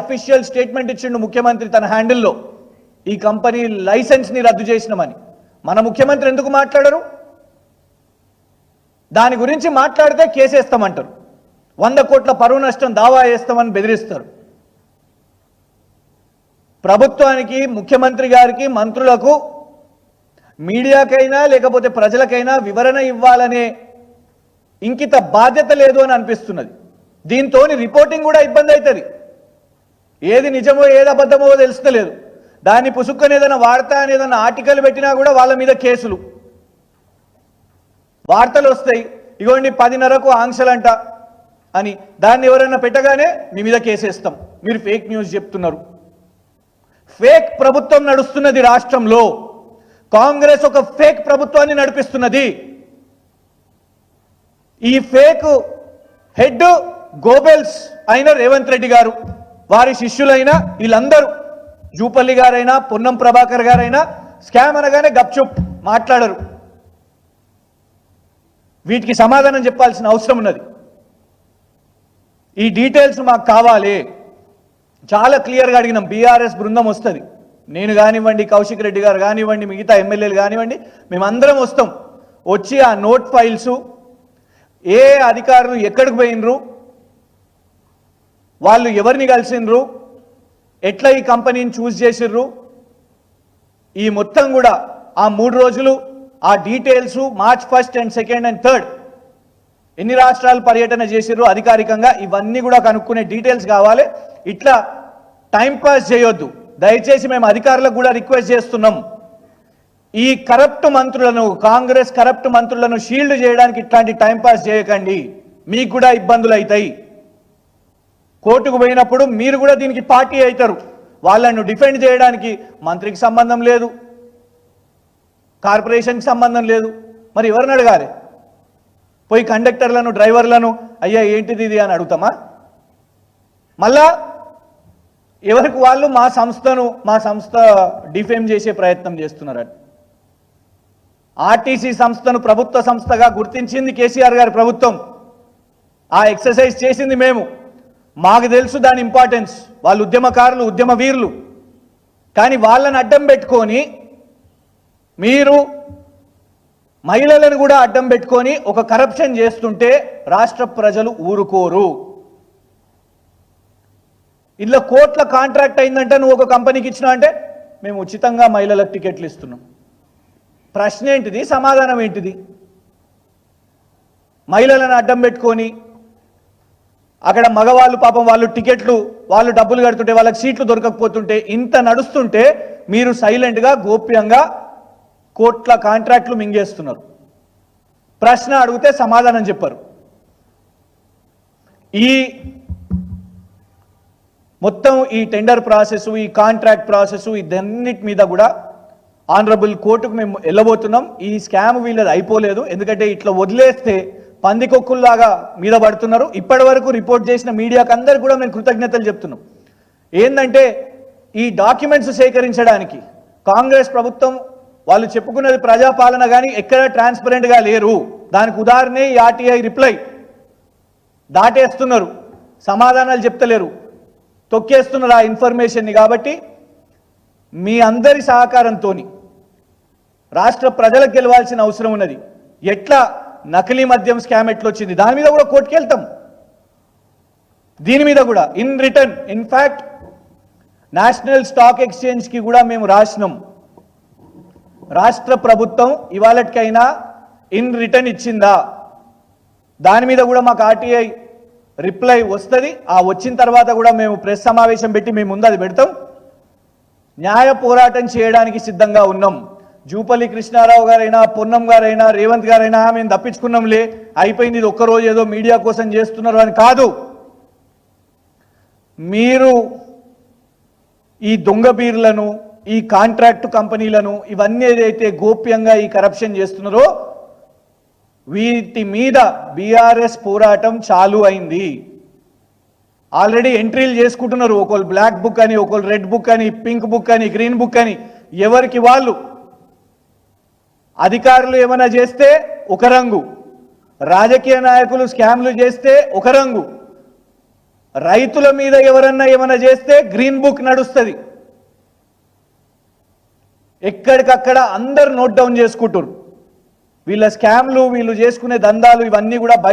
Official statement ఇచ్చిండు ముఖ్యమంత్రి తన హ్యాండిల్లో ఈ కంపెనీ లైసెన్స్ని రద్దు చేసినామని. మన ముఖ్యమంత్రి ఎందుకు మాట్లాడరు? దాని గురించి మాట్లాడితే కేసేస్తామంటారు. వంద కోట్ల పరువు నష్టం దావా వేస్తామని బెదిరిస్తారు. ప్రభుత్వానికి ముఖ్యమంత్రి గారికి మంత్రులకు మీడియాకైనా లేకపోతే ప్రజలకైనా వివరణ ఇవ్వాలనే ఇంకిత బాధ్యత లేదు అని అనిపిస్తున్నది. దీంతో రిపోర్టింగ్ కూడా ఇబ్బంది అవుతుంది ఏది నిజమో ఏది అబద్ధమో తెలుస్తలేదు. దాన్ని పుసుక్కని ఏదైనా వార్త అని ఏదైనా ఆర్టికల్ పెట్టినా కూడా వాళ్ళ మీద కేసులు. వార్తలు వస్తాయి. ఇగోండి పదిన్నరకు ఆంక్షలంట అని. దాన్ని ఎవరైనా పెట్టగానే మీ మీద కేసేస్తాం. మీరు ఫేక్ న్యూస్ చెప్తున్నారు. ఫేక్ ప్రభుత్వం నడుస్తున్నది రాష్ట్రంలో. కాంగ్రెస్ ఒక ఫేక్ ప్రభుత్వాన్ని నడిపిస్తున్నది. ఈ ఫేక్ హెడ్ గోబెల్స్ అయిన రేవంత్ రెడ్డి గారు. వారి శిష్యులైన వీళ్ళందరూ జూపల్లి గారైనా పొన్నం ప్రభాకర్ గారైనా స్కామ్ అనగానే గప్చుప్ మాట్లాడరు. వీటికి సమాధానం చెప్పాల్సిన అవసరం ఉన్నది. ఈ డీటెయిల్స్ మాకు కావాలి. చాలా క్లియర్గా అడిగినాం. బీఆర్ఎస్ బృందం వస్తుంది. నేను కానివ్వండి కౌశిక్ రెడ్డి గారు కానివ్వండి మిగతా ఎమ్మెల్యేలు కానివ్వండి మేమందరం వస్తాం. వచ్చి ఆ నోట్ ఫైల్స్ ఏ అధికారులు ఎక్కడికి పోయినరు? వాళ్ళు ఎవరిని కలిసిండ్రు ఎట్లా ఈ కంపెనీని చూస్ చేసిర్రు? ఈ మొత్తం కూడా ఆ మూడు రోజులు ఆ details March first and second and third ఎన్ని రాష్ట్రాలు పర్యటన చేసిర్రు అధికారికంగా ఇవన్నీ కూడా కనుక్కునే డీటెయిల్స్ కావాలి. ఇట్లా టైంపాస్ చేయొద్దు. దయచేసి మేము అధికారులకు కూడా రిక్వెస్ట్ చేస్తున్నాం. ఈ కరప్ట్ మంత్రులను కాంగ్రెస్ కరప్ట్ మంత్రులను షీల్డ్ చేయడానికి ఇట్లాంటి టైంపాస్ చేయకండి. మీకు కూడా ఇబ్బందులు అవుతాయి కోర్టుకు పోయినప్పుడు మీరు కూడా దీనికి పార్టీ అవుతారు. వాళ్ళను డిఫెండ్ చేయడానికి మంత్రికి సంబంధం లేదు. కార్పొరేషన్కి సంబంధం లేదు. మరి ఎవరిని అడగాలి? పోయి కండక్టర్లను డ్రైవర్లను అయ్యా ఏంటిది ఇది అని అడుగుతామా? మళ్ళా ఎవరికి వాళ్ళు మా సంస్థను మా సంస్థ డిఫేమ్ చేసే ప్రయత్నం చేస్తున్నారట. ఆర్టీసీ సంస్థను ప్రభుత్వ సంస్థగా గుర్తించింది కేసీఆర్ గారి ప్రభుత్వం. ఆ ఎక్సర్సైజ్ చేసింది మేము. మాకు తెలుసు దాని ఇంపార్టెన్స్ వాళ్ళు ఉద్యమకారులు ఉద్యమ వీరులు కానీ వాళ్ళని అడ్డం పెట్టుకొని మీరు మహిళలను కూడా అడ్డం పెట్టుకొని ఒక కరప్షన్ చేస్తుంటే రాష్ట్ర ప్రజలు ఊరుకోరు. ఇలా కోట్ల కాంట్రాక్ట్ అయిందంటే నువ్వు ఒక కంపెనీకి ఇచ్చినా అంటే మేము ఉచితంగా మహిళలకు టికెట్లు ఇస్తున్నాం. ప్రశ్న ఏంటిది? సమాధానం ఏంటిది? మహిళలను అడ్డం పెట్టుకొని అక్కడ మగవాళ్ళు పాపం వాళ్ళు టికెట్లు వాళ్ళు డబ్బులు కడుతుంటే వాళ్ళకి సీట్లు దొరకకపోతుంటే ఇంత నడుస్తుంటే మీరు సైలెంట్గా గోప్యంగా కోట్ల కాంట్రాక్ట్లు మింగేస్తున్నారు. ప్రశ్న అడిగితే సమాధానం చెప్పారు. ఈ మొత్తం ఈ టెండర్ ప్రాసెస్ ఈ కాంట్రాక్ట్ ప్రాసెస్ ఇదన్నిటి మీద కూడా ఆనరబుల్ కోర్టుకు మేము వెళ్ళబోతున్నాం. ఈ స్కామ్ వీళ్ళది అయిపోలేదు. ఎందుకంటే ఇట్లా వదిలేస్తే పందికొక్కుల్లాగా మీద పడుతున్నారు. ఇప్పటి వరకు రిపోర్ట్ చేసిన మీడియాకు అందరు కూడా మేము కృతజ్ఞతలు చెప్తున్నాం. ఏంటంటే ఈ డాక్యుమెంట్స్ సేకరించడానికి కాంగ్రెస్ ప్రభుత్వం వాళ్ళు చెప్పుకున్నది ప్రజాపాలన కానీ ఎక్కడ ట్రాన్స్పరెంట్గా లేరు. దానికి ఉదాహరణే ఆర్టీఐ రిప్లై. దాటేస్తున్నారు. సమాధానాలు చెప్తలేరు. తొక్కేస్తున్నారు ఆ ఇన్ఫర్మేషన్ని కాబట్టి మీ అందరి సహకారంతో రాష్ట్ర ప్రజలకు గెలవాల్సిన అవసరం ఉన్నది. ఎట్లా నకిలీ మద్యం స్కామ్ ఎట్లా వచ్చింది దాని మీద కూడా కోర్టుకి వెళ్తాం దీని మీద కూడా in return in fact national stock ఎక్స్చేంజ్కి కూడా మేము రాసినాం. రాష్ట్ర ప్రభుత్వం ఇవాళకైనా ఇన్ రిటర్న్ ఇచ్చిందా? దాని మీద కూడా మాకు ఆర్టీఐ రిప్లై వస్తుంది. ఆ వచ్చిన తర్వాత కూడా మేము ప్రెస్ సమావేశం పెట్టి మేము ముందు అది పెడతాం. న్యాయ పోరాటం చేయడానికి సిద్ధంగా ఉన్నాం. జూపల్లి కృష్ణారావు గారైనా పొన్నం గారైనా రేవంత్ గారైనా మేము తప్పించుకున్నాంలే. అయిపోయింది ఇది ఒక్కరోజు ఏదో మీడియా కోసం చేస్తున్నారు అని కాదు. మీరు ఈ దొంగ బీర్లను ఈ కాంట్రాక్ట్ కంపెనీలను ఇవన్నీ ఏదైతే గోప్యంగా ఈ కరప్షన్ చేస్తున్నారో వీటి మీద బీఆర్ఎస్ పోరాటం చాలు అయింది. ఆల్రెడీ ఎంట్రీలు చేసుకుంటున్నారు. ఒకళ్ళు బ్లాక్ బుక్ అని ఒకళ్ళు రెడ్ బుక్ అని పింక్ బుక్ అని గ్రీన్ బుక్ అని. ఎవరికి వాళ్ళు? అధికారులు ఏమైనా చేస్తే ఒక రంగు. రాజకీయ నాయకులు స్కామ్లు చేస్తే ఒక రంగు. రైతుల మీద ఎవరన్నా ఏమైనా చేస్తే గ్రీన్ బుక్ నడుస్తుంది. ఎక్కడికక్కడ అందరు నోట్ డౌన్ చేసుకుంటారు వీళ్ళ స్కామ్లు వీళ్ళు చేసుకునే దందాలు ఇవన్నీ కూడా